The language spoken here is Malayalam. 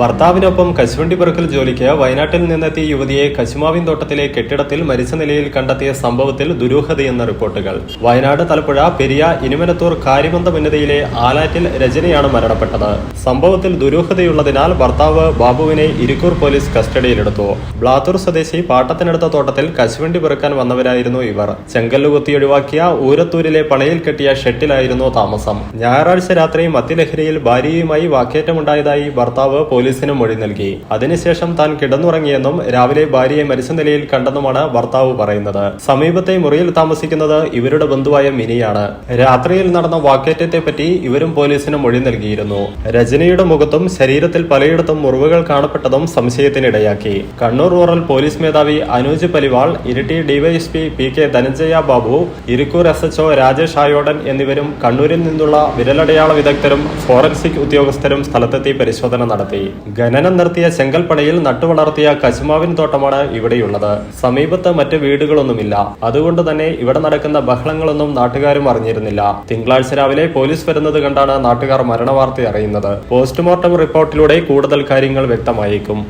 ഭർത്താവിനൊപ്പം കശുവണ്ടി പെറുക്കൽ ജോലിക്ക് വയനാട്ടിൽ നിന്നെത്തിയ യുവതിയെ കശുമാവിൻ തോട്ടത്തിലെ കെട്ടിടത്തിൽ മരിച്ച നിലയിൽ കണ്ടെത്തിയ സംഭവത്തിൽ ദുരൂഹതയെന്ന റിപ്പോർട്ടുകൾ. വയനാട് തലപ്പുഴ പെരിയ ഇനുമനത്തൂർ കാര്യമന്ത ഉന്നതിയിലെ ആലാറ്റിൽ രജനിയാണ് മരണപ്പെട്ടത്. സംഭവത്തിൽ ദുരൂഹതയുള്ളതിനാൽ ഭർത്താവ് ബാബുവിനെ ഇരിക്കൂർ പോലീസ് കസ്റ്റഡിയിലെടുത്തു. ബ്ലാത്തൂർ സ്വദേശി പാട്ടത്തിനടുത്ത തോട്ടത്തിൽ കശുവണ്ടി പെറുക്കാൻ വന്നവരായിരുന്നു ഇവർ. ചെങ്കല്ല് കുത്തിയൊഴിവാക്കിയ ഊരത്തൂരിലെ പണയിൽ കെട്ടിയ ഷെട്ടിലായിരുന്നു താമസം. ഞായറാഴ്ച രാത്രി മദ്യലഹരിയിൽ ഭാര്യയുമായി വാക്കേറ്റമുണ്ടായതായി ഭർത്താവ് പോലീസിന് മൊഴി നൽകി. അതിനുശേഷം താൻ കിടന്നുറങ്ങിയെന്നും രാവിലെ ഭാര്യയെ മരിച്ച നിലയിൽ കണ്ടെന്നുമാണ് ഭർത്താവ് പറയുന്നത്. സമീപത്തെ മുറിയിൽ താമസിക്കുന്നത് ഇവരുടെ ബന്ധുവായ മിനിയാണ്. രാത്രിയിൽ നടന്ന വാക്കേറ്റത്തെ പറ്റി ഇവരും പോലീസിന് മൊഴി നൽകിയിരുന്നു. രജനിയുടെ മുഖത്തും ശരീരത്തിൽ പലയിടത്തും മുറിവുകൾ കാണപ്പെട്ടതും സംശയത്തിനിടയാക്കി. കണ്ണൂർ റൂറൽ പോലീസ് മേധാവി Anuj Paliwal Iritty DYSP P K Dhananjaya Babu Irikkur S HO Rajesh Ayodan എന്നിവരും കണ്ണൂരിൽ നിന്നുള്ള വിരലടയാള വിദഗ്ധരും ഫോറൻസിക് ഉദ്യോഗസ്ഥരും സ്ഥലത്തെത്തി പരിശോധന നടത്തി. ഖനനം നിർത്തിയ ചെങ്കൽപ്പടയിൽ നട്ടുവളർത്തിയ കശുമാവിൻ തോട്ടമാണ് ഇവിടെയുള്ളത്. സമീപത്ത് മറ്റ് വീടുകളൊന്നുമില്ല. അതുകൊണ്ട് തന്നെ ഇവിടെ നടക്കുന്ന ബഹളങ്ങളൊന്നും നാട്ടുകാരും അറിഞ്ഞിരുന്നില്ല. തിങ്കളാഴ്ച രാവിലെ പോലീസ് വരുന്നത് കണ്ടാണ് നാട്ടുകാർ മരണവാർത്ത അറിയുന്നത്. പോസ്റ്റ്മോർട്ടം റിപ്പോർട്ടിലൂടെ കൂടുതൽ കാര്യങ്ങൾ വ്യക്തമായേക്കും.